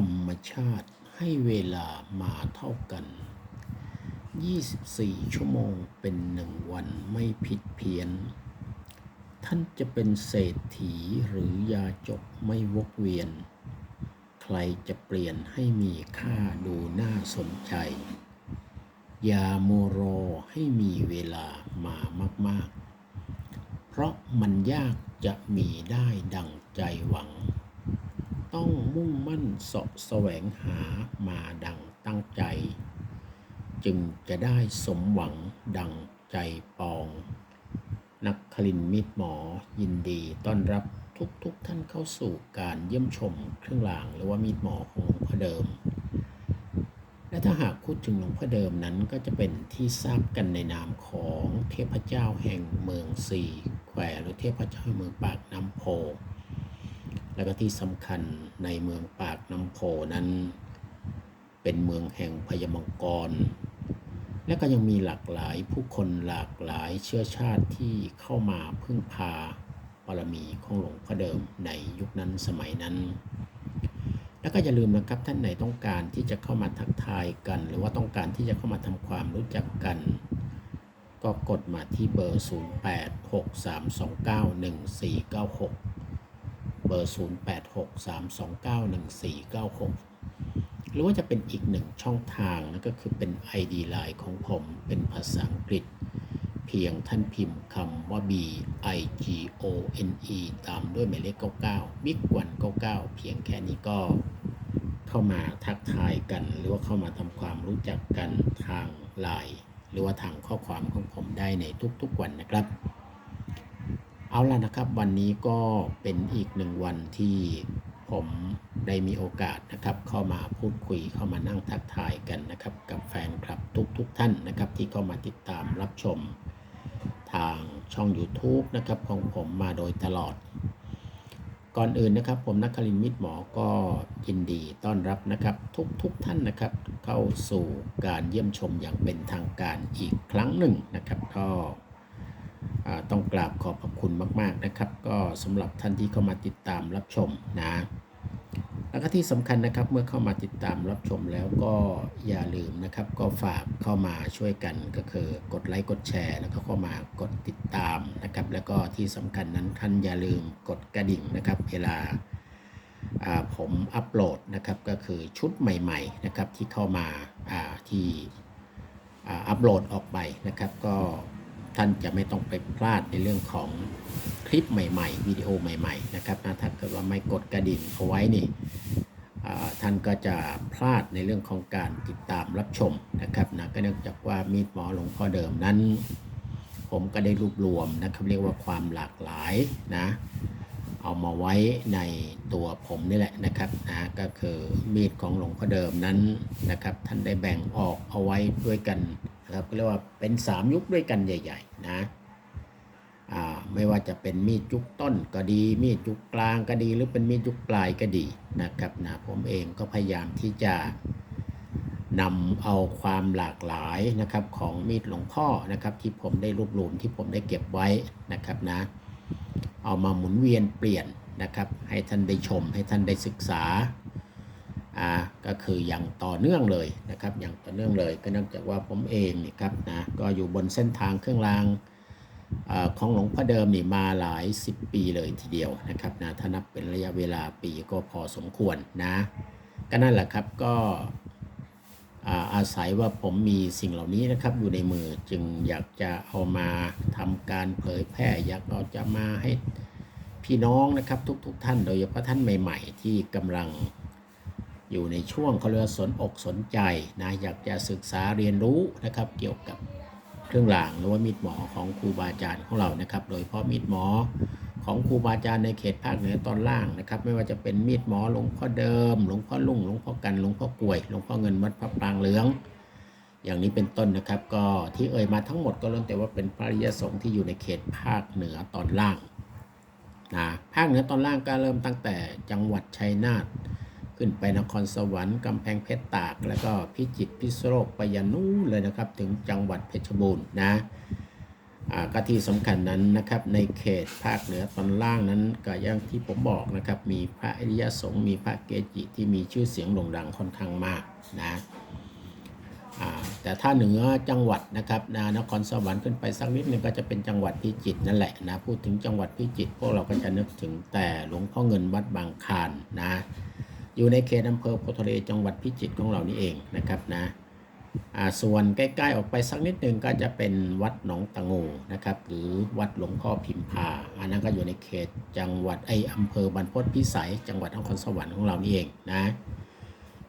รรมชาติให้เวลามาเท่ากัน 24 ชั่วโมงเป็นหนึ่งวันไม่ผิดเพี้ยน ท่านจะเป็นเศรษฐีหรือยาจกไม่วกเวียน ใครจะเปลี่ยนให้มีค่าดูน่าสนใจอย่าโมวรอให้มีเวลามามาก ๆ เพราะมันยากจะมีได้ดังใจหวัง ต้องมุ่งมั่นเสาะแสวงหามาดังตั้งใจ จึงจะได้สมหวังดังใจปอง นักคลินมิตรหมอยินดีต้อนรับทุกๆทท่านเข้าสู่การเยี่ยมชมเครื่องรางหรือว่ามีดหมอของหลวงพ่อเดิม และถ้าหากพูดถึงหลวงพ่อเดิมนั้นก็จะเป็นที่ทราบกันในนามของเทพเจ้าแห่งเมืองสีแควหรือเทพเจ้าแห่งเมืองปากน้ำโพ แล้วก็ที่สำคัญในเมืองปากน้ำโพนั้น เป็นเมืองแห่งพญามังกร และก็ยังมีหลากหลายผู้คนหลากหลายเชื้อชาติที่เข้ามาพึ่งพาบารมีของหลวงพ่อเดิมในยุคนั้นสมัยนั้น แล้วก็อย่าลืมนะครับท่านไหนต้องการที่จะเข้ามาทักทายกัน หรือว่าต้องการที่จะเข้ามาทำความรู้จักกัน ก็กดมาที่เบอร์ 0863291496 เบอร์ 0863291496 หรือว่าจะเป็นอีกหนึ่งช่องทางนั่นก็คือเป็น ID Line ของผมเป็นภาษาอังกฤษ เพียงท่านพิมพ์คำว่า B I G O N E ตามด้วยหมายเลข 99บิ๊กวัน99 เพียงแค่นี้ก็เข้ามาทักทายกัน หรือว่าเข้ามาทำความรู้จักกันทางไลน์หรือว่าทางข้อความของผมได้ในทุกๆวันนะครับ เอาล่ะนะครับ วันนี้ก็เป็นอีกหนึ่งวันที่ผมได้มีโอกาสนะครับ เข้ามาพูดคุยเข้ามานั่งทักทายกันนะครับ กับแฟนคลับทุกๆทท่านนะครับ ที่เข้ามาติดตามรับชมทางช่อง YouTube นะครับของผมมาโดยตลอด ก่อนอื่นนะครับ ผมนักคลินทร์มิตรหมอก็ยินดีต้อนรับนะครับ ทุกๆทท่านนะครับ เข้าสู่การเยี่ยมชมอย่างเป็นทางการอีกครั้งหนึ่งนะครับก็ ต้องกราบขอบพระคุณมาก ๆนะครับ ก็สำหรับท่านที่เข้ามาติดตามรับชมนะแล้วก็ที่สำคัญนะครับเมื่อเข้ามาติดตามรับชมแล้วก็อย่าลืมนะครับ ก็ฝากเข้ามาช่วยกันก็คือกดไลค์กดแชร์ แล้วก็เข้ามากดติดตามนะครับ แล้วก็ที่สำคัญนั้นท่านอย่าลืมกดกระดิ่งนะครับ เวลาผมอัปโหลดนะครับก็คือชุดใหม่ๆนะครับที่เข้ามาที่อัปโหลดออกไปนะครับ ก็ ท่านจะไม่ต้องไปพลาดในเรื่องของคลิปใหม่ ๆ วิดีโอใหม่ ๆ นะครับนะถ้าเกิดว่าไม่กดกระดิ่งเอาไว้นี่ท่านก็จะพลาดในเรื่องของการติดตามรับชมนะครับนะก็เนื่องจากว่ามีดหมอหลวงพ่อเดิมนั้น ผมก็ได้รวบรวมนะครับเรียกว่าความหลากหลายนะ เอามาไว้ในตัวผมนี่แหละนะครับนะก็คือมีดของหลวงพ่อเดิมนั้นนะครับ ท่านได้แบ่งออกเอาไว้ด้วยกันนะครับก็เรียกว่าเป็น 3 ยุคด้วยกันใหญ่ ๆ นะอ่าไม่ว่าจะเป็นมีดยุคต้นก็ดี มีดยุคกลางก็ดี หรือเป็นมีดยุคปลายก็ดีนะครับนะผมเองก็พยายามที่จะนำเอาความหลากหลายนะครับของมีดหลวงพ่อนะครับที่ผมได้รวบรวมที่ผมได้เก็บไว้นะครับนะ เอามาหมุนเวียนเปลี่ยนนะครับ ให้ท่านได้ชมให้ท่านได้ศึกษาอ่าก็คืออย่างต่อเนื่องเลยนะครับ อย่างต่อเนื่องเลยก็เนื่องจากว่าผมเองนี่ครับนะก็อยู่บนเส้นทางเครื่องรางอาของหลวงพ่อเดิมนี่มาหลาย 10 ปีเลยทีเดียวนะครับนะถ้านับเป็นระยะเวลาปีก็พอสมควรนะ ก็นั่นแหละครับก็ อาอาศัยว่าผมมีสิ่งเหล่านี้นะครับอยู่ในมือจึงอยากจะเอามาทำการเผยแพร่ อยากเอาจะมาให้พี่น้องนะครับทุกๆทท่านโดยเฉพาะท่านใหม่ ๆ ที่กำลังอยู่ในช่วงเขาเรียกสนอกสนใจนะอยากจะศึกษาเรียนรู้นะครับเกี่ยวกับเครื่องรางหรือว่ามีดหมอของครูบาอาจารย์ของเรานะครับ โดยเฉพาะมีดหมอ ของครูบาอาจารย์ในเขตภาคเหนือตอนล่างนะครับ ไม่ว่าจะเป็นมีดหมอหลวงพ่อเดิม หลวงพ่อลุ่งหลวงพ่อกันหลวงพ่อกลวยหลวงพ่อเงินวัดพระปรางเหลือง อย่างนี้เป็นต้นนะครับ ก็ที่เอ่ยมาทั้งหมดก็ล้วนแต่ว่าเป็นพระริยสงฆ์ที่อยู่ในเขตภาคเหนือตอนล่างนะภาคเหนือตอนล่างก็เริ่มตั้งแต่จังหวัดชัยนาทขึ้นไปนครสวรรค์กำแพงเพชรตาก แล้วก็พิจิตรพิษณุโลกไปยันนู้นเลยนะครับ ถึงจังหวัดเพชรบูรณ์นะ ก็ที่สำคัญนั้นนะครับในเขตภาคเหนือตอนล่างนั้นก็อย่างที่ผมบอกนะครับมีพระอริยสงฆ์มีพระเกจิที่มีชื่อเสียงโด่งดังค่อนข้างมากนะแต่ถ้าเหนือจังหวัดนะครับนะนครสวรรค์ขึ้นไปสักนิดหนึงก็จะเป็นจังหวัดพิจิตรนั่นแหละนะพูดถึงจังหวัดพิจิตรพวกเราก็จะนึกถึงแต่หลวงพ่อเงินวัดบางคานนะอยู่ในเขตอำเภอโพธิ์ทะเลจังหวัดพิจิตรของเรานี่เองนะครับนะ ส่วนใกล้ๆออกไปสักนิดหนึ่งก็จะเป็นวัดหนองตะงูนะครับ หรือวัดหลวงพ่อพิมพา อันนั้นก็อยู่ในเขตจังหวัดไออำเภอบรรพตพิสัย จังหวัดนครสวรรค์ของเรานี่เองนะ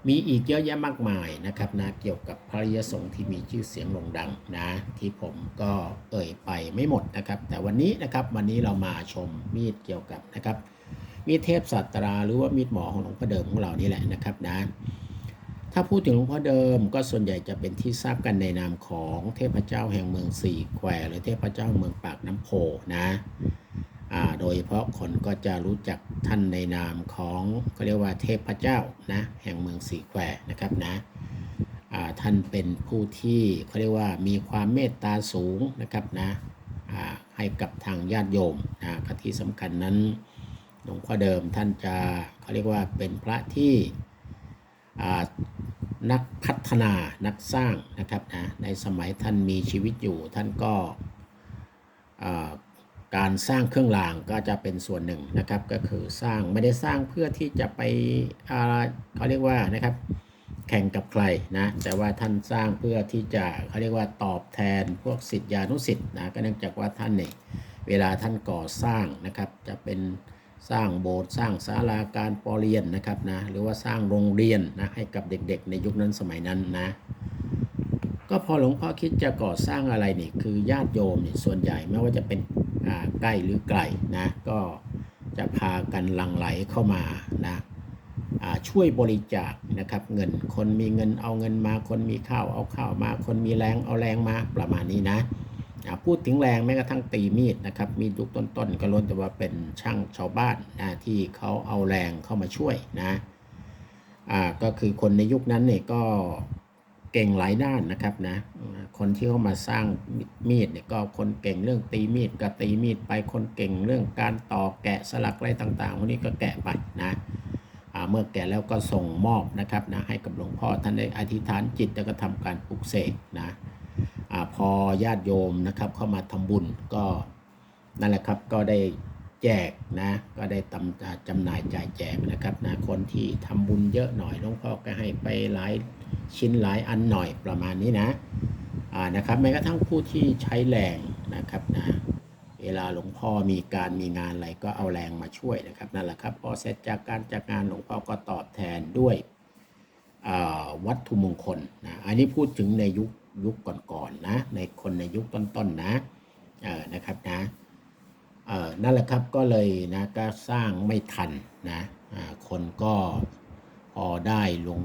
มีอีกเยอะแยะมากมายนะครับนะเกี่ยวกับพระยสงฆ์ที่มีชื่อเสียงโด่งดังนะ ที่ผมก็เอ่ยไปไม่หมดนะครับ แต่วันนี้นะครับวันนี้เรามาชมมีดเกี่ยวกับนะครับมีดเทพสัตราหรือว่ามีดหมอของหลวงพ่อเดิมของเรานี่แหละนะครับนะ ถ้าพูดถึงหลวงพ่อเดิมก็ส่วนใหญ่จะเป็นที่ทราบกันในนามของเทพเจ้าแห่งเมืองสี่แควหรือเทพเจ้าเมืองปากน้ำโพนะโดยเฉพาะคนก็จะรู้จักท่านในนามของก็เรียกว่าเทพเจ้านะแห่งเมืองสี่แควนะครับนะท่านเป็นผู้ที่เขาเรียกว่ามีความเมตตาสูงนะครับนะให้กับทางญาติโยมนะที่สำคัญนั้นหลวงพ่อเดิมท่านจะเขาเรียกว่าเป็นพระที่ นักพัฒนานักสร้างนะครับนะในสมัยท่านมีชีวิตอยู่ ท่านก็การสร้างเครื่องรางก็จะเป็นส่วนหนึ่งนะครับก็คือสร้างไม่ได้สร้างเพื่อที่จะไปเขาเรียกว่านะครับแข่งกับใครนะแต่ว่าท่านสร้างเพื่อที่จะเขาเรียกว่าตอบแทนพวกศิษยานุศิษย์นะก็เนื่องจากว่าท่านเนี่ยเวลาท่านก่อสร้างนะครับจะเป็น สร้างโบสถ์สร้างศาลาการประเรียนนะครับนะหรือว่าสร้างโรงเรียนนะให้กับเด็กๆ ในยุคนั้นสมัยนั้นนะ ก็พอหลวงพ่อคิดจะก่อสร้างอะไรนี่คือญาติโยมนี่ส่วนใหญ่ไม่ว่าจะเป็นใกล้หรือไกลนะก็จะพากันหลั่งไหลเข้ามานะช่วยบริจาคนะครับเงินคนมีเงินเอาเงินมาคนมีข้าวเอาข้าวมาคนมีแรงเอาแรงมาประมาณนี้นะ พูดถึงแรงแม้กระทั่งตีมีดนะครับมีดยุคต้นๆ ก็ล้วนแต่ว่าเป็นช่างชาวบ้านนะที่เขาเอาแรงเข้ามาช่วยนะอ่าก็คือคนในยุคนั้นเนี่ยก็เก่งหลายด้านนะครับนะคนที่เข้ามาสร้างมีดเนี่ยก็คนเก่งเรื่องตีมีดก็ตีมีดไปคนเก่งเรื่องการต่อแกะสลักอะไรต่างๆพวกนี้ก็แกะไปนะเมื่อแกะแล้วก็ส่งมอบนะครับนะให้กับหลวงพ่อท่านได้อธิษฐานจิตแล้วก็ทำการปลุกเสกนะ อพอญาติโยมนะครับเข้ามาทำบุญก็นั่นแหละครับก็ได้แจกนะก็ได้ตำอ่าจำหน่ายจ่ายแจกนะครับนะคนที่ทำบุญเยอะหน่อยหลวงพ่อก็ให้ไปหลายชิ้นหลายอันหน่อยประมาณนี้นะอ่านะครับแม้กระทั่งผู้ที่ใช้แรงนะครับนะเวลาหลวงพ่อมีการมีงานอะไรก็เอาแรงมาช่วยนะครับนั่นแหละครับพอเสร็จจากการจากงานหลวงพ่อก็ตอบแทนด้วยวัตถุมงคลนะอันนี้พูดถึงในยุค ยุคก่อนๆนะ ในคนในยุคต้นๆนะเออนะครับนะเออนั่นแหละครับก็เลยนะก็สร้างไม่ทันนะอ่าคนก็พอได้หลวง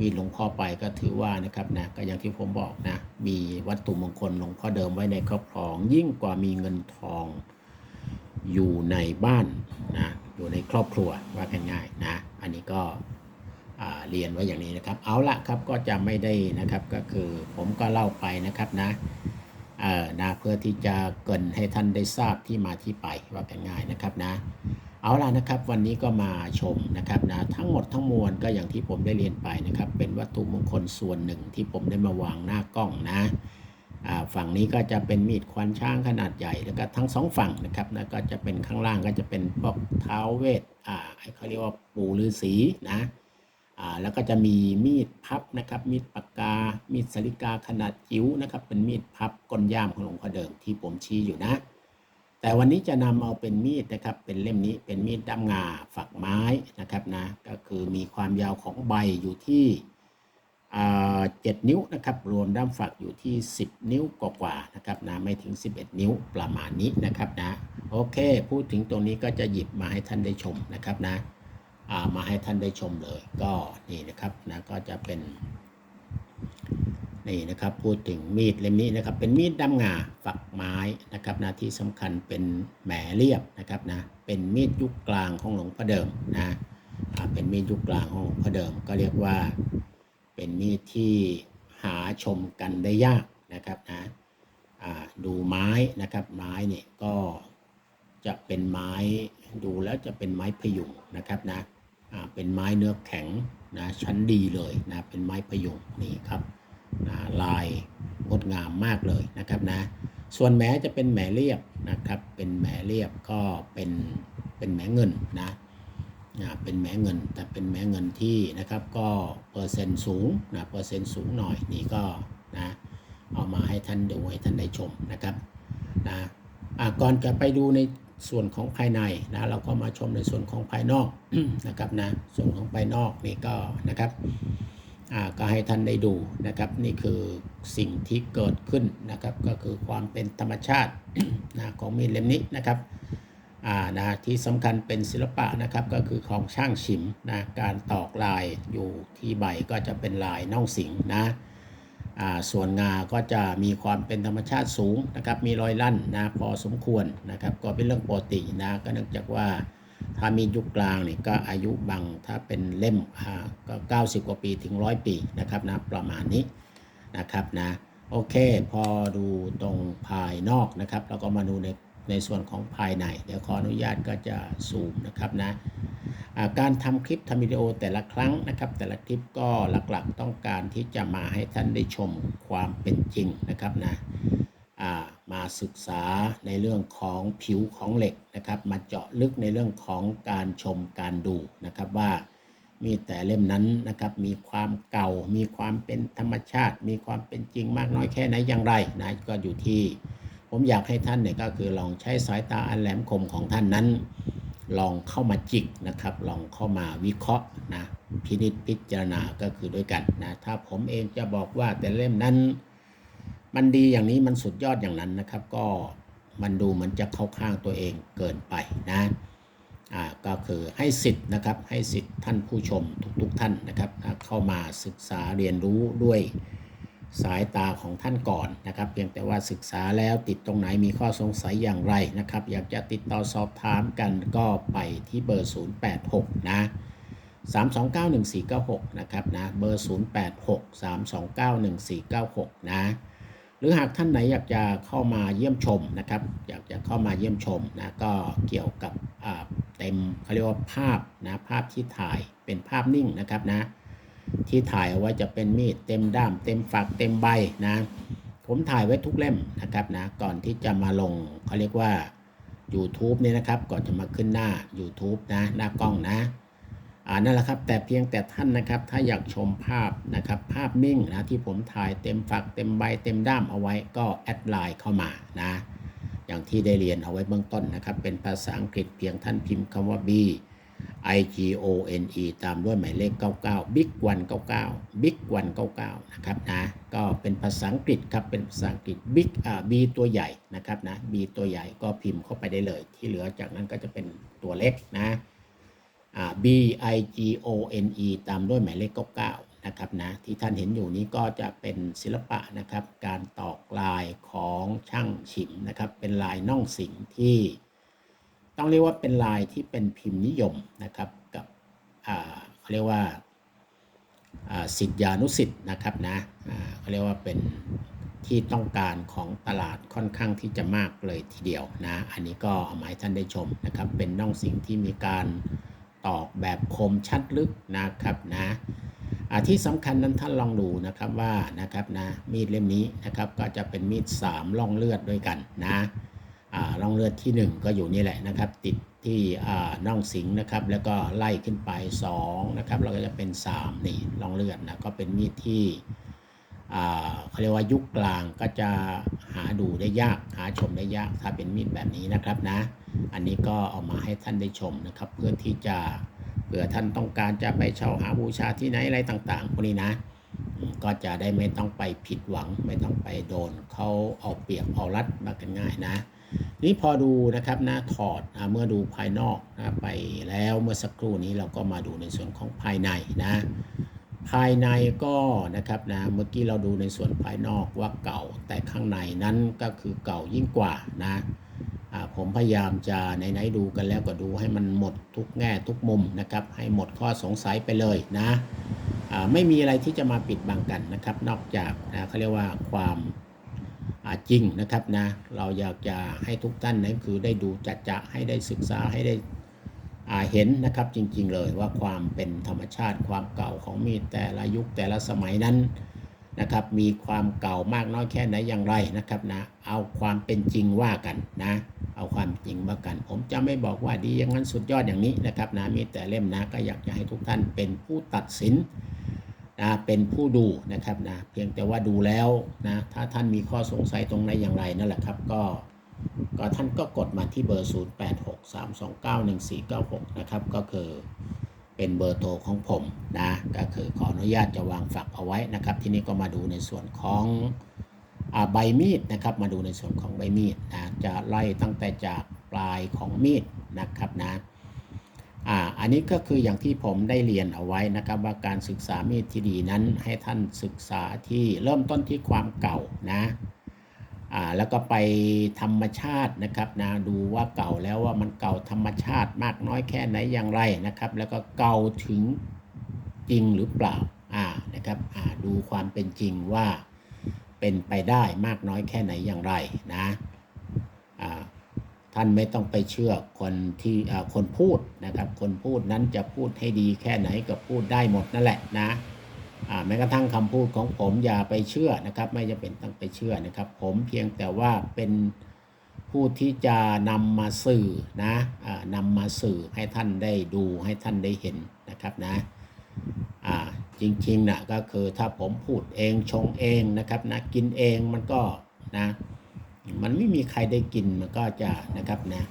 มีหลวงพ่อไปก็ถือว่านะครับนะก็อย่างที่ผมบอกนะมีวัตถุมงคลหลวงพ่อเดิมไว้ในครอบครอง ยิ่งกว่ามีเงินทองอยู่ในบ้านนะอยู่ในครอบครัวว่ากันง่ายนะ อันนี้ก็ เรียนไว้อย่างนี้นะครับ เอาละครับก็จะไม่ได้นะครับก็คือผมก็เล่าไปนะครับนะเออนะเพื่อที่จะเกินให้ท่านได้ทราบที่มาที่ไปว่ากันง่ายนะครับนะ เอาล่ะนะครับ วันนี้ก็มาชมนะครับนะทั้งหมดทั้งมวลก็อย่างที่ผมได้เรียนไปนะครับ เป็นวัตถุมงคลส่วนหนึ่งที่ผมได้มาวางหน้ากล้องนะฝั่งนี้ก็จะเป็นมีดควานช้างขนาดใหญ่แล้วก็ทั้งสองฝั่งนะครับนะก็จะเป็นข้างล่างก็จะเป็นพวกเท้าเวทอ่าเขาเรียกว่าปู่ฤาษีนะ อ่าแล้วก็จะมีมีดพับนะครับ มีดปากกา มีดสลิกาขนาดจิ๋วนะครับ เป็นมีดพับก้นย่ามของหลวงพ่อเดิมที่ผมชี้อยู่นะ แต่วันนี้จะนำเอาเป็นมีดนะครับ เป็นเล่มนี้เป็นมีดด้ามงาฝักไม้นะครับนะ ก็คือมีความยาวของใบอยู่ที่เจ็ดนิ้วนะครับ รวมด้ามฝักอยู่ที่ 10 นิ้วกว่าๆนะครับนะไม่ถึง 11 นิ้วประมาณนี้นะครับนะ โอเค พูดถึงตรงนี้ก็จะหยิบมาให้ท่านได้ชมนะครับนะ มาให้ท่านได้ชมเลย ก็นี่นะครับนะก็จะเป็นนี่นะครับพูดถึงมีดเล่มนี้นะครับเป็นมีดด้ามงาฝักไม้นะครับนะที่สำคัญเป็นแหมเรียบนะครับนะเป็นมีดยุคกลางของหลวงพ่อเดิมนะเป็นมีดยุคกลางของหลวงพ่อเดิม ก็เรียกว่าเป็นมีดที่หาชมกันได้ยากนะครับนะดูไม้นะครับไม้เนี่ยก็จะเป็นไม้ดูแล้วจะเป็นไม้พยุงนะครับนะ เป็นไม้เนื้อแข็งนะชั้นดีเลยนะเป็นไม้พยุงนี่ครับนะลายงดงามมากเลยนะครับนะส่วนแหมจะเป็นแหมเรียบนะครับ เป็นแหมเรียบก็เป็นเป็นแหมเงินนะนะเป็นแหมเงินแต่เป็นแหมเงินที่นะครับก็เปอร์เซ็นต์สูงนะเปอร์เซ็นต์สูงหน่อยนี่ก็นะเอามาให้ท่านดูให้ท่านได้ชมนะครับนะะก่อนจะไปดูใน ส่วนของภายในนะเราก็มาชมในส่วนของภายนอกนะครับนะส่วนของภายนอกนี่ก็นะครับก็ให้ท่านได้ดูนะครับ นี่คือสิ่งที่เกิดขึ้นนะครับ ก็คือความเป็นธรรมชาตินะของมีดเล่มนี้นะครับนะที่สำคัญเป็นศิลปะนะครับก็คือของช่างฉิมนะการตอกลายอยู่ที่ใบก็จะเป็นลายน่องสิงนะ ส่วนงาก็จะมีความเป็นธรรมชาติสูงนะครับมีรอยลั่นนะพอสมควรนะครับก็เป็นเรื่องปกตินะก็เนื่องจากว่าถ้ามียุคกลางเนี่ยก็อายุบางถ้าเป็นเล่มก็ 90 กว่าปีถึง 100 ปีนะครับนะประมาณนี้นะครับนะโอเค พอดูตรงภายนอกนะครับ เราก็มาดูในในส่วนของภายใน เดี๋ยวขออนุญาตก็จะซูมนะครับนะ การทำคลิปทำวิดีโอแต่ละครั้งนะครับ แต่ละคลิปก็หลักๆต้องการที่จะมาให้ท่านได้ชมความเป็นจริงนะครับนะมาศึกษาในเรื่องของผิวของเหล็กนะครับ มาเจาะลึกในเรื่องของการชมการดูนะครับว่ามีแต่เล่มนั้นนะครับ มีความเก่า มีความเป็นธรรมชาติ มีความเป็นจริงมากน้อยแค่ไหนอย่างไรนะก็อยู่ที่ ผมอยากให้ท่านเนี่ยก็คือลองใช้สายตาอันแหลมคมของท่านนั้น ลองเข้ามาจิกนะครับ ลองเข้ามาวิเคราะห์นะพินิจพิจารณาก็คือด้วยกันนะถ้าผมเองจะบอกว่าแต่เล่มนั้นมันดีอย่างนี้มันสุดยอดอย่างนั้นนะครับ ก็มันดูเหมือนจะเข้าข้างตัวเองเกินไปนะอ่าก็คือให้สิทธิ์นะครับให้สิทธิ์ท่านผู้ชมทุกๆท่านนะครับ เข้ามาศึกษาเรียนรู้ด้วย สายตาของท่านก่อนนะครับ เพียงแต่ว่าศึกษาแล้วติดตรงไหนมีข้อสงสัยอย่างไรนะครับ อยากจะติดต่อสอบถามกันก็ไปที่เบอร์ 086 นะ 3291496 นะครับนะเบอร์ 086 3291496 นะหรือหากท่านไหนอยากจะเข้ามาเยี่ยมชมนะครับ อยากจะเข้ามาเยี่ยมชมนะก็เกี่ยวกับเต็มเขาเรียกว่าภาพนะภาพที่ถ่ายเป็นภาพนิ่งนะครับนะ ที่ถ่ายเอาไว้จะเป็นมีดเต็มด้าม เต็มฝักเต็มใบนะ ผมถ่ายไว้ทุกเล่มนะครับนะก่อนที่จะมาลงเขาเรียกว่า YouTube เนี่ยนะครับ ก่อนจะมาขึ้นหน้า YouTube นะ หน้ากล้องนะอ่านั่นแหละครับ แต่เพียงแต่ท่านนะครับ ถ้าอยากชมภาพนะครับ ภาพนิ่งนะที่ผมถ่ายเต็มฝักเต็มใบเต็มด้ามเอาไว้ก็แอดไลน์เข้ามานะ อย่างที่ได้เรียนเอาไว้เบื้องต้นนะครับ เป็นภาษาอังกฤษเพียงท่านพิมพ์คำว่า B I G O N E ตามด้วยหมายเลข 99 Big 199 Big 199 นะครับนะ ก็เป็นภาษาอังกฤษครับ เป็นภาษาอังกฤษ Big อ่า B ตัวใหญ่นะครับนะ B ตัวใหญ่ก็พิมพ์เข้าไปได้เลย ที่เหลือจากนั้นก็จะเป็นตัวเล็กนะอ่า B I G O N E ตามด้วยหมายเลข 99 นะครับนะ ที่ท่านเห็นอยู่นี้ก็จะเป็นศิลปะนะครับ การตอกลายของช่างฉิมนะครับ เป็นลายน่องสิงที่ ต้องเรียกว่าเป็นลายที่เป็นพิมพ์นิยมนะครับกับเขาเรียกว่าสิทธิานุสิทธิ์นะครับนะเขาเรียกว่าเป็นที่ต้องการของตลาดค่อนข้างที่จะมากเลยทีเดียวนะ อันนี้ก็เอามาให้ท่านได้ชมนะครับ เป็นน่องสิงที่มีการตอกแบบคมชัดลึกนะครับนะที่สำคัญนั้นท่านลองดูนะครับว่านะครับนะมีดเล่มนี้นะครับก็จะเป็นมีดสามล่องเลือดด้วยกันนะ ร่องเลือดที่ 1 ก็อยู่นี่แหละนะครับ ติดที่อ่าน่องสิงนะครับ แล้วก็ไล่ขึ้นไป2นะครับแล้วก็จะเป็น3นี่ร่องเลือดนะก็เป็นมีดที่อ่าเขาเรียกว่ายุคกลางก็จะหาดูได้ยากหาชมได้ยากถ้าเป็นมีดแบบนี้นะครับนะ อันนี้ก็เอามาให้ท่านได้ชมนะครับ เพื่อที่จะเผื่อท่านต้องการจะไปเช่าหาบูชาที่ไหนอะไรต่างๆพวกนี้นะ ก็จะได้ไม่ต้องไปผิดหวัง ไม่ต้องไปโดนเขาเอาเปรียบเอารัดมากันง่ายนะ นี่พอดูนะครับนะถอดเมื่อดูภายนอกนะไปแล้วเมื่อสักครู่นี้เราก็มาดูในส่วนของภายในนะภายในก็นะครับนะเมื่อกี้เราดูในส่วนภายนอกว่าเก่า แต่ข้างในนั้นก็คือเก่ายิ่งกว่านะผมพยายามจะไหนๆดูกันแล้วก็ดูให้มันหมดทุกแง่ทุกมุมนะครับ ให้หมดข้อสงสัยไปเลยนะไม่มีอะไรที่จะมาปิดบังกันนะครับ นอกจากนะเขาเรียกว่าความ จริงนะครับนะเราอยากจะให้ทุกท่านนั้นคือได้ดูจัดจะให้ได้ศึกษาให้ได้เห็นนะครับจริงๆเลยว่าความเป็นธรรมชาติความเก่าของมีดแต่ละยุคแต่ละสมัยนั้นนะครับมีความเก่ามากน้อยแค่ไหนอย่างไรนะครับนะเอาความเป็นจริงว่ากันนะเอาความจริงว่ากัน ผมจะไม่บอกว่าดีอย่างนั้นสุดยอดอย่างนี้นะครับนะมีแต่เล่มนะก็อยากจะให้ทุกท่านเป็นผู้ตัดสิน นะเป็นผู้ดูนะครับนะเพียงแต่ว่าดูแล้วนะถ้าท่านมีข้อสงสัยตรงไหนอย่างไรนั่นแหละครับก็ก็ท่านก็กดมาที่เบอร์ 0863291496 นะครับ ก็คือเป็นเบอร์โทรของผมนะ ก็คือขออนุญาตจะวางฝักเอาไว้นะครับ ที่นี้ก็มาดูในส่วนของอใบมีดนะครับ มาดูในส่วนของใบมีดนะ จะไล่ตั้งแต่จากปลายของมีดนะครับนะ อ่าอันนี้ก็คืออย่างที่ผมได้เรียนเอาไว้นะครับว่าการศึกษามีดที่ดีนั้นให้ท่านศึกษาที่เริ่มต้นที่ความเก่านะอ่าแล้วก็ไปธรรมชาตินะครับนะดูว่าเก่าแล้วว่ามันเก่าธรรมชาติมากน้อยแค่ไหนอย่างไรนะครับ แล้วก็เก่าถึงจริงหรือเปล่าอ่านะครับอ่าดูความเป็นจริงว่าเป็นไปได้มากน้อยแค่ไหนอย่างไรนะอ่า ท่านไม่ต้องไปเชื่อคนที่คนพูดนะครับ คนพูดนั้นจะพูดให้ดีแค่ไหนก็พูดได้หมดนั่นแหละนะแม้กระทั่งคำพูดของผมอย่าไปเชื่อนะครับ ไม่จะเป็นต้องไปเชื่อนะครับ ผมเพียงแต่ว่าเป็นผู้ที่จะนำมาสื่อนะอ่านำมาสื่อให้ท่านได้ดูให้ท่านได้เห็นนะครับนะจริงๆนะก็คือถ้าผมพูดเองชงเองนะครับนะกินเองมันก็นะ มันไม่มีใครได้กินมันก็จะนะครับนะ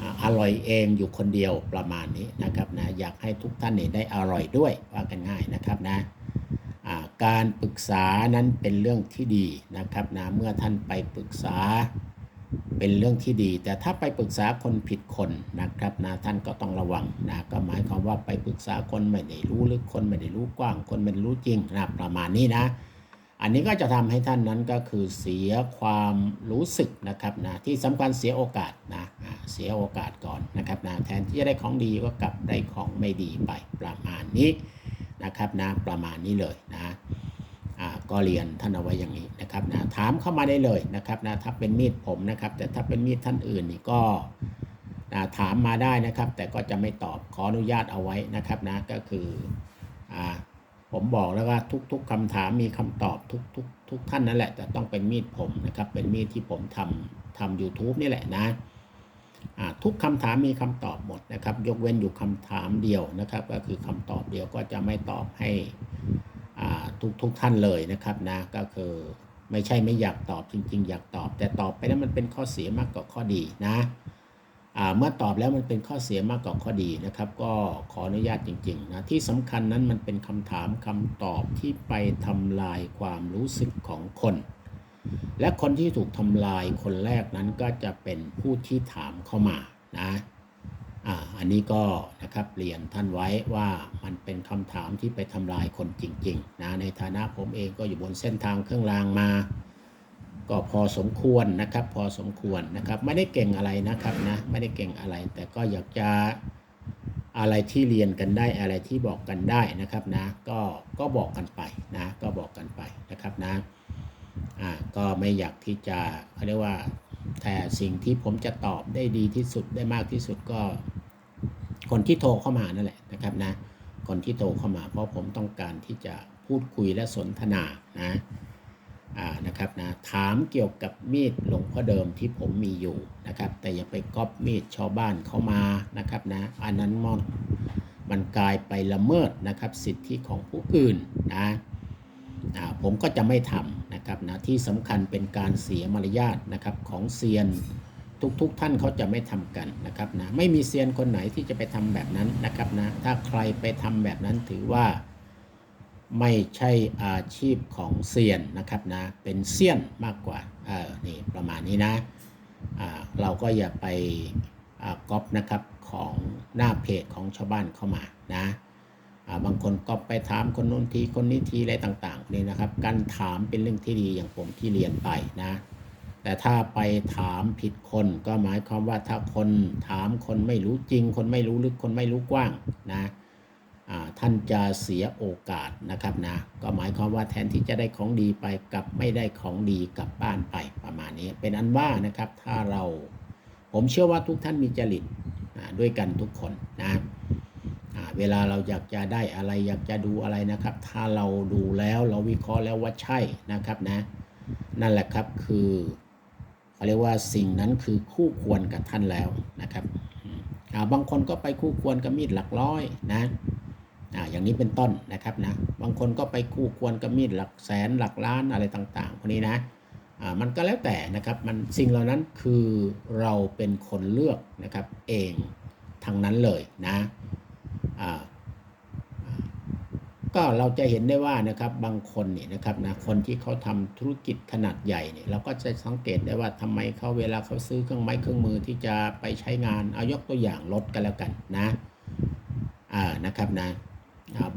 อ่าอร่อยเองอยู่คนเดียวประมาณนี้นะครับนะอยากให้ทุกท่านเนี่ยได้อร่อยด้วยว่ากันง่ายนะครับนะอ่าการปรึกษานั้นเป็นเรื่องที่ดีนะครับนะเมื่อท่านไปปรึกษาเป็นเรื่องที่ดี แต่ถ้าไปปรึกษาคนผิดคนนะครับนะท่านก็ต้องระวังนะก็หมายความว่าไปปรึกษาคนไม่ได้รู้ลึกคนไม่ได้รู้กว้าง คนไม่ได้รู้จริงนะประมาณนี้นะ อันนี้ก็จะทำให้ท่านนั้นก็คือเสียความรู้สึกนะครับนะที่สำคัญเสียโอกาสนะเสียโอกาสก่อนนะครับนะแทนที่จะได้ของดีก็กลับได้ของไม่ดีไปประมาณนี้นะครับนะประมาณนี้เลยนะอ่าก็เรียนท่านเอาไว้อย่างนี้นะครับนะถามเข้ามาได้เลยนะครับนะถ้าเป็นมีดผมนะครับ แต่ถ้าเป็นมีดท่านอื่นนี่ก็นะถามมาได้นะครับ แต่ก็จะไม่ตอบขออนุญาตเอาไว้นะครับนะก็คืออ่า ผมบอกแล้วว่าทุก ๆคำถามมีคำตอบทุกทุกทุกท่านนั่นแหละแต่ต้องเป็นมีดผมนะครับ เป็นมีดที่ผมทำทำ YouTube นี่แหละนะทุกคำถามมีคำตอบหมดนะครับ ยกเว้นอยู่คำถามเดียวนะครับ ก็คือคำตอบเดียวก็จะไม่ตอบให้ทุกทุกท่านเลยนะครับนะก็คือไม่ใช่ไม่อยากตอบจริง ๆ อยากตอบ แต่ตอบไปแล้วมันเป็นข้อเสียมากกว่าข้อดีนะ เมื่อตอบแล้วมันเป็นข้อเสียมากกว่าข้อดีนะครับ ก็ขออนุญาตจริงๆนะที่สำคัญนั้นมันเป็นคำถามคำตอบที่ไปทำลายความรู้สึกของคน และคนที่ถูกทำลายคนแรกนั้นก็จะเป็นผู้ที่ถามเข้ามานะอ่าอันนี้ก็นะครับเรียนท่านไว้ว่ามันเป็นคำถามที่ไปทำลายคนจริงๆนะในฐานะผมเองก็อยู่บนเส้นทางเครื่องรางมา ก็พอสมควรนะครับ พอสมควรนะครับ ไม่ได้เก่งอะไรนะครับนะไม่ได้เก่งอะไร แต่ก็อยากจะอะไรที่เรียนกันได้อะไรที่บอกกันได้นะครับนะ ก็ก็บอกกันไปนะ ก็บอกกันไปนะครับนะอ่าก็ไม่อยากที่จะเขาเรียกว่าแต่สิ่งที่ผมจะตอบได้ดีที่สุดได้มากที่สุดก็ คนที่โทรเข้ามานั่นแหละนะครับนะ คนที่โทรเข้ามาเพราะผมต้องการที่จะพูดคุยและสนทนานะ นะครับนะถามเกี่ยวกับมีดหลวงพ่อเดิมที่ผมมีอยู่นะครับ แต่อย่าไปก๊อปมีดชาวบ้านเขามานะครับนะอันนั้นมันมันกลายไปละเมิดนะครับสิทธิของผู้อื่นนะอ่าผมก็จะไม่ทำนะครับนะที่สำคัญเป็นการเสียมารยาทนะครับของเซียนทุกๆทท่านเขาจะไม่ทำกันนะครับนะไม่มีเซียนคนไหนที่จะไปทำแบบนั้นนะครับนะถ้าใครไปทำแบบนั้นถือว่า ไม่ใช่อาชีพของเซียนนะครับนะ เป็นเซียนมากกว่าเออนี่ประมาณนี้นะเราก็อย่าไปก๊อปนะครับของหน้าเพจของชาวบ้านเข้ามานะบางคนก๊อปไปถามคนนู้นทีคนนี้ทีอะไรต่างๆนี่นะครับ การถามเป็นเรื่องที่ดีอย่างผมที่เรียนไปนะ แต่ถ้าไปถามผิดคนก็หมายความว่าถ้าคนถามคนไม่รู้จริง คนไม่รู้ลึกคนไม่รู้กว้างนะ ท่านจะเสียโอกาสนะครับนะก็หมายความว่าแทนที่จะได้ของดีไปกลับไม่ได้ของดีกลับบ้านไปประมาณนี้ เป็นอันว่านะครับถ้าเราผมเชื่อว่าทุกท่านมีจริตด้วยกันทุกคนนะเวลาเราอยากจะได้อะไรอยากจะดูอะไรนะครับ ถ้าเราดูแล้วเราวิเคราะห์แล้วว่าใช่นะครับนะนั่นแหละครับคือเขาเรียกว่าสิ่งนั้นคือคู่ควรกับท่านแล้วนะครับบางคนก็ไปคู่ควรกับมีดหลักร้อยนะ อ่าอย่างนี้เป็นต้นนะครับนะบางคนก็ไปคู่ควรกับมีดหลักแสนหลักล้านอะไรต่างๆพวกนี้นะอ่ามันก็แล้วแต่นะครับมันสิ่งเหล่านั้นคือเราเป็นคนเลือกนะครับเองทั้งนั้นเลยนะอ่าก็เราจะเห็นได้ว่านะครับบางคนนี่นะครับนะคนที่เขาทำธุรกิจขนาดใหญ่เนี่ยเราก็จะสังเกตได้ว่าทำไมเขาเวลาเขาซื้อเครื่องไม้เครื่องมือที่จะไปใช้งานเอายกตัวอย่างรถกันแล้วกันนะอ่านะครับนะ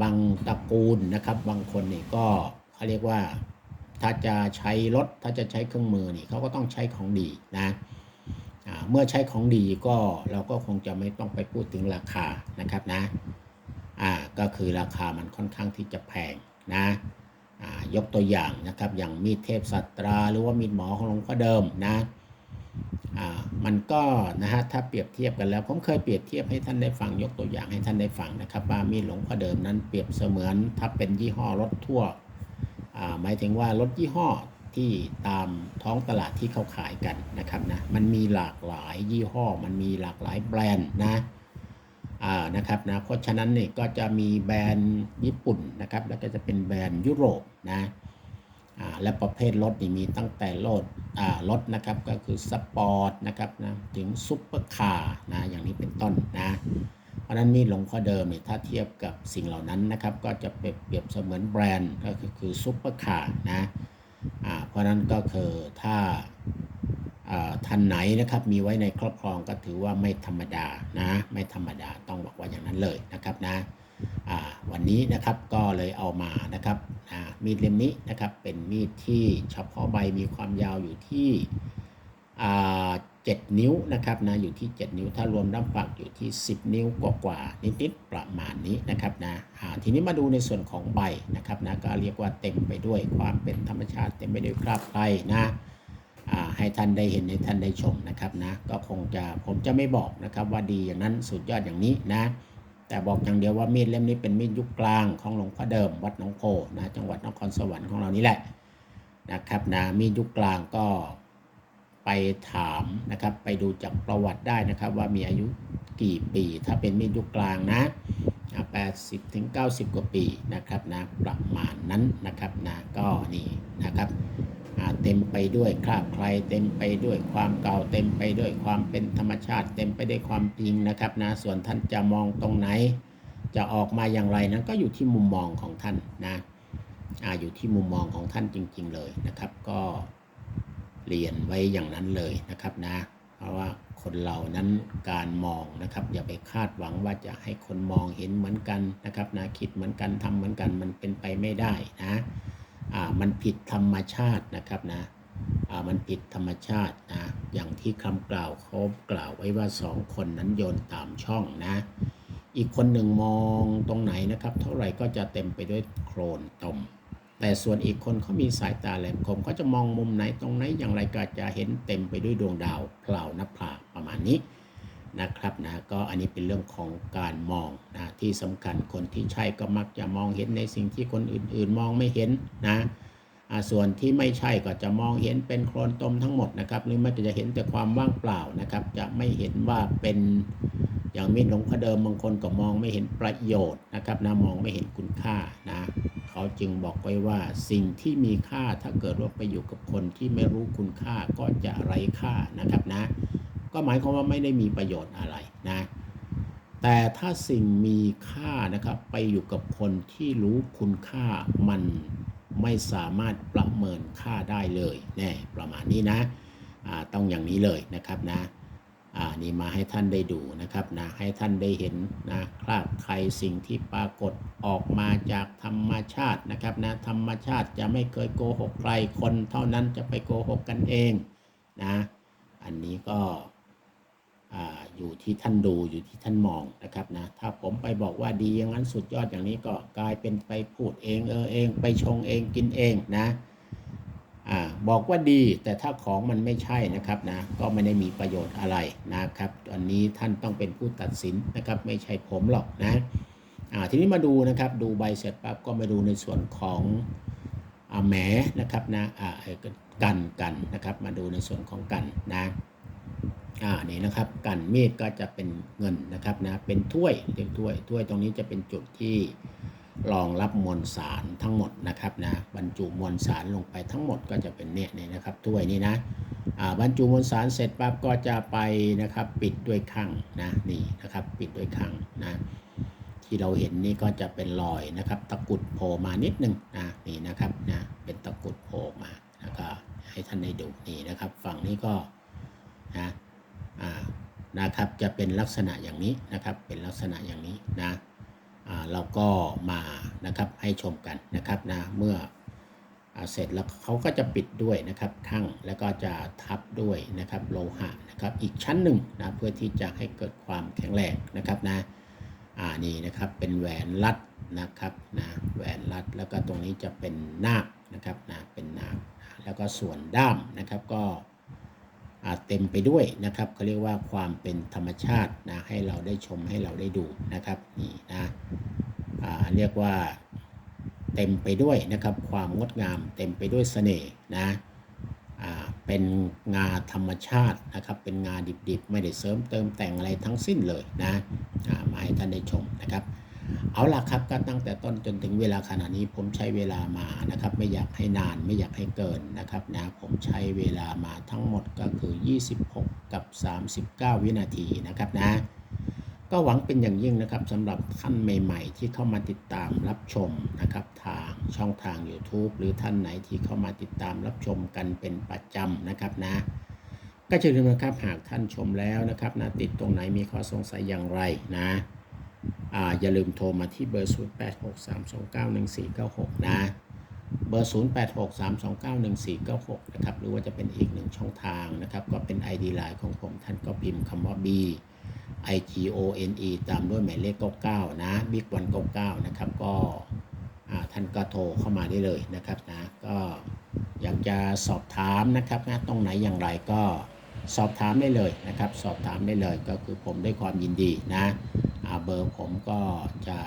บางตระกูลนะครับ บางคนนี่ก็เขาเรียกว่าถ้าจะใช้รถถ้าจะใช้เครื่องมือนี่เขาก็ต้องใช้ของดีนะเมื่อใช้ของดีก็เราก็คงจะไม่ต้องไปพูดถึงราคานะครับนะอ่าก็คือราคามันค่อนข้างที่จะแพงนะอ่ายกตัวอย่างนะครับ อย่างมีดเทพสัตราหรือว่ามีดหมอของหลวงพ่อเดิมนะ มันก็นะฮะถ้าเปรียบเทียบกันแล้วผมเคยเปรียบเทียบให้ท่านได้ฟังยกตัวอย่างให้ท่านได้ฟังนะครับว่ามีหลงพ่อเดิมนั้นเปรียบเสมือนถ้าเป็นยี่ห้อรถทั่วอ่าหมายถึงว่ารถยี่ห้อที่ตามท้องตลาดที่เขาขายกันนะครับนะมันมีหลากหลายยี่ห้อ มันมีหลากหลายแบรนด์นะอ่านะครับนะเพราะฉะนั้นเนี่ยก็จะมีแบรนด์ญี่ปุ่นนะครับแล้วก็จะเป็นแบรนด์ยุโรปนะ และประเภทรถนี่มีตั้งแต่รถรถนะครับก็คือสปอร์ตนะครับนะถึงซุปเปอร์คาร์นะอย่างนี้เป็นต้นนะเพราะนั้นมีหลงพ่อเดิมเนี่ยถ้าเทียบกับสิ่งเหล่านั้นนะครับก็จะเปรียบเสมือนแบรนด์ก็คือซุปเปอร์คาร์นะเพราะนั้นก็คือถ้าท่านไหนนะครับมีไว้ในครอบครองก็ถือว่าไม่ธรรมดานะไม่ธรรมดาต้องบอกว่าอย่างนั้นเลยนะครับนะ วันนี้นะครับก็เลยเอามานะครับมีดเล่มนี้นะครับเป็นมีดที่เฉพาะใบมีความยาวอยู่ที่อ่า7นิ้วนะครับนะอยู่ที่ 7 นิ้วถ้ารวมด้ามปักอยู่ที่ 10 นิ้วกว่าๆนิดๆประมาณนี้นะครับนะทีนี้มาดูในส่วนของใบนะครับนะก็เรียกว่าเต็มไปด้วยความเป็นธรรมชาติเต็มไปด้วยคราบไพรนะให้ท่านได้เห็นให้ท่านได้ชมนะครับนะก็คงจะผมจะไม่บอกนะครับว่าดีอย่างนั้นสุดยอดอย่างนี้นะ แต่บอกอย่างเดียวว่ามีดเล่มนี้เป็นมีดยุคกลางของหลวงพ่อเดิม วัดหนองโพนะจังหวัดนครสวรรค์ของเรานี่แหละนะครับนะมีดยุคกลางก็ไปถามนะครับ ไปดูจากประวัติได้นะครับ ว่ามีอายุกี่ปี ถ้าเป็นมีดยุคกลางนะ80ถึง90 กว่าปีนะครับนะประมาณนั้นนะครับนะก็นี่นะครับ เต็มไปด้วยคราบใครเต็มไปด้วยความเก่าเต็มไปด้วยความเป็นธรรมชาติ เต็มไปด้วยความจริงนะครับนะส่วนท่านจะมองตรงไหน จะออกมาอย่างไรนั้นก็อยู่ที่มุมมองของท่านนะอาอยู่ที่มุมมองของท่านจริง ๆ เลยนะครับ ก็เรียนไว้อย่างนั้นเลยนะครับนะ เพราะว่าคนเรานั้นการมองนะครับ อย่าไปคาดหวังว่าจะให้คนมองเห็นเหมือนกันนะครับนะคิดเหมือนกันทำเหมือนกันมันเป็นไปไม่ได้นะ อ่ามันผิดธรรมชาตินะครับนะอ่ามันผิดธรรมชาตินะอย่างที่คำกล่าวเขากล่าวไว้ว่าสองคนนั้นโยนตามช่องนะ อีกคนหนึ่งมองตรงไหนนะครับ เท่าไหร่ก็จะเต็มไปด้วยโครนตมแต่ส่วนอีกคนเขามีสายตาแหลมคมเขาจะมองมุมไหนตรงไหนอย่างไรก็จะเห็นเต็มไปด้วยดวงดาวเปล่านับผาประมาณนี้ นะครับนะก็อันนี้เป็นเรื่องของการมองนะที่สำคัญคนที่ใช่ก็มักจะมองเห็นในสิ่งที่คนอื่นๆ มองไม่เห็นนะส่วนที่ไม่ใช่ก็จะมองเห็นเป็นโคลนตมทั้งหมดนะครับ หรือไม่ก็จะเห็นแต่ความว่างเปล่านะครับ จะไม่เห็นว่าเป็นอย่างมีดหลงพ่อเดิมบางคนก็มองไม่เห็นประโยชน์นะครับนะมองไม่เห็นคุณค่านะเขาจึงบอกไว้ว่าสิ่งที่มีค่าถ้าเกิดว่าไปอยู่กับคนที่ไม่รู้คุณค่าก็จะไร้ค่านะครับนะ ก็หมายความว่าไม่ได้มีประโยชน์อะไรนะ แต่ถ้าสิ่งมีค่านะครับไปอยู่กับคนที่รู้คุณค่ามันไม่สามารถประเมินค่าได้เลยแน่ประมาณนี้นะต้องอย่างนี้เลยนะครับนะอ่านี่มาให้ท่านได้ดูนะครับนะให้ท่านได้เห็นนะคราบใครสิ่งที่ปรากฏออกมาจากธรรมชาตินะครับนะธรรมชาติจะไม่เคยโกหกใครคนเท่านั้นจะไปโกหกกันเองนะอันนี้ก็ อยู่ที่ท่านดูอยู่ที่ท่านมองนะครับนะถ้าผมไปบอกว่าดีอย่างนั้นสุดยอดอย่างนี้ก็กลายเป็นไปพูดเองเออเอง ไปชงเองกินเองนะอบอกว่าดีแต่ถ้าของมันไม่ใช่นะครับนะก็ไม่ได้มีประโยชน์อะไรนะครับอันนี้ท่านต้องเป็นผู้ตัดสินนะครับ ไม่ใช่ผมหรอกนะทีนี้มาดูนะครับดูใบเสร็จปั๊บก็มาดูในส่วนของอแหมนะครับนะกันกันนะครับ มาดูในส่วนของกันนะ อ่านี่นะครับกันมีดก็จะเป็นเงินนะครับนะเป็นถ้วยเรียกถ้วยถ้วยตรงนี้จะเป็นจุดที่รองรับมวลสารทั้งหมดนะครับนะบรรจุมวลสารลงไปทั้งหมดก็จะเป็นเนี่ยเนี่ยนะครับถ้วยนี้นะอ่าบรรจุมวลสารเสร็จปั๊บก็จะไปนะครับปิดด้วยข้างนะนี่นะครับปิดด้วยข้างนะที่เราเห็นนี่ก็จะเป็นรอยนะครับตะกุดโผล่มานิดนึงนะนี่นะครับนะเป็นตะกุดโผล่มาแล้วก็ให้ท่านได้ดูนี่นะครับ ฝั่งนี้ก็นะ นะครับจะเป็นลักษณะอย่างนี้นะครับเป็นลักษณะอย่างนี้นะเราก็มานะครับให้ชมกันนะครับนะเมื่ออเสร็จแล้วเขาก็จะปิดด้วยนะครับข้งแล้วก็จะทับด้วยนะครับโลหะนะครับอีกชั้นหนึ่งนะเพื่อที่จะให้เกิดความแข็งแรงนะครับนะอ่านี่นะครับเป็นแหวนรัดนะครับนะแหวนรัดแล้วก็ตรงนี้จะเป็นนาคนะครับนะเป็นนาคแล้วก็ส่วนด้ามนะครับก็ เต็มไปด้วยนะครับเขาเรียกว่าความเป็นธรรมชาตินะให้เราได้ชมให้เราได้ดูนะครับนี่นะอ่าเรียกว่าเต็มไปด้วยนะครับความงดงามเต็มไปด้วยเสน่ห์นะอ่าเป็นงาธรรมชาตินะครับ เป็นงาดิบๆ ไม่ได้เสริมเติมแต่งอะไรทั้งสิ้นเลยนะมาให้ท่านได้ชมนะครับ เอาล่ะครับก็ตั้งแต่ต้นจนถึงเวลาขณะนี้ผมใช้เวลามานะครับ ไม่อยากให้นานไม่อยากให้เกินนะครับนะผมใช้เวลามาทั้งหมดก็คือ 26 กับ 39 วินาทีนะครับนะ ก็หวังเป็นอย่างยิ่งนะครับสำหรับท่านใหม่ ๆ ที่เข้ามาติดตามรับชมนะครับ ทางช่องทาง YouTube หรือท่านไหนที่เข้ามาติดตามรับชมกันเป็นประจำนะครับนะก็จะลืมนะครับหากท่านชมแล้วนะครับนะติดตรงไหนมีข้อสงสัยอย่างไรนะ อ่าอย่าลืมโทรมาที่เบอร์ 0863291496 นะ เบอร์ 0863291496 นะครับ หรือว่าจะเป็นอีกหนึ่งช่องทางนะครับ ก็เป็น ID Line ของผม ท่านก็พิมพ์คำว่า B I G O N E ตามด้วยหมายเลข 99 นะบิ๊กวัน99 นะครับ ก็ท่านก็โทรเข้ามาได้เลยนะครับนะ ก็อยากจะสอบถามนะครับนะตรงไหนอย่างไรก็สอบถามได้เลยนะครับ สอบถามได้เลยก็คือผมได้ความยินดีนะ เบอร์ผมก็จะ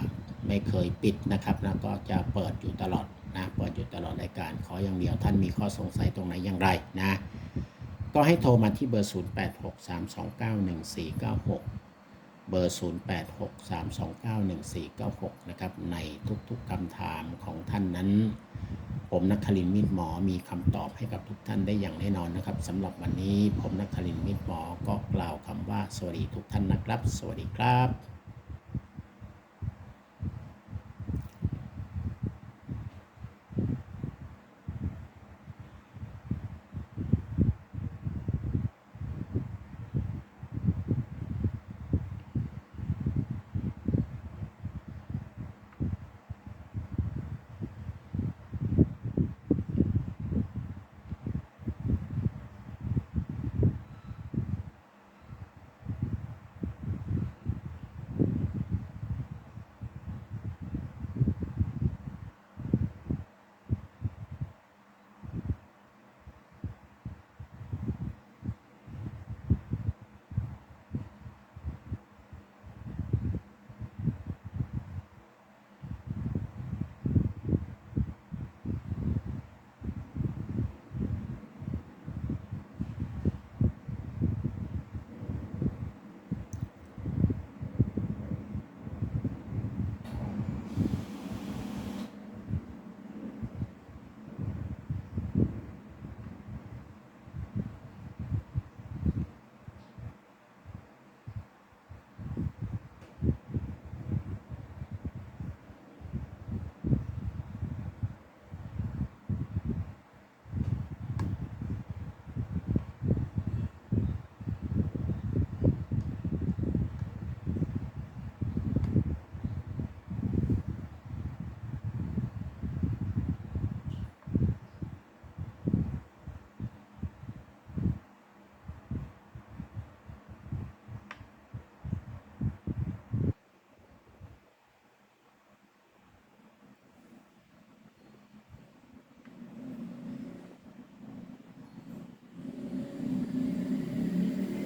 ไม่เคยปิดนะครับนะก็จะเปิดอยู่ตลอดนะเปิดอยู่ตลอดรายการขออย่างเดียวท่านมีข้อสงสัยตรงไหนอย่างไรนะ ก็ให้โทรมาที่เบอร์ 0863291496 เบอร์ 0863291496 นะครับในทุกๆคำถามของท่านนั้น ผมนักคลินมิตรหมอมีคำตอบให้กับทุกท่านได้อย่างแน่นอนนะครับสำหรับวันนี้ผมนักคลินมิตรหมอก็กล่าวคำว่าสวัสดีทุกท่านนะครับ สวัสดีครับ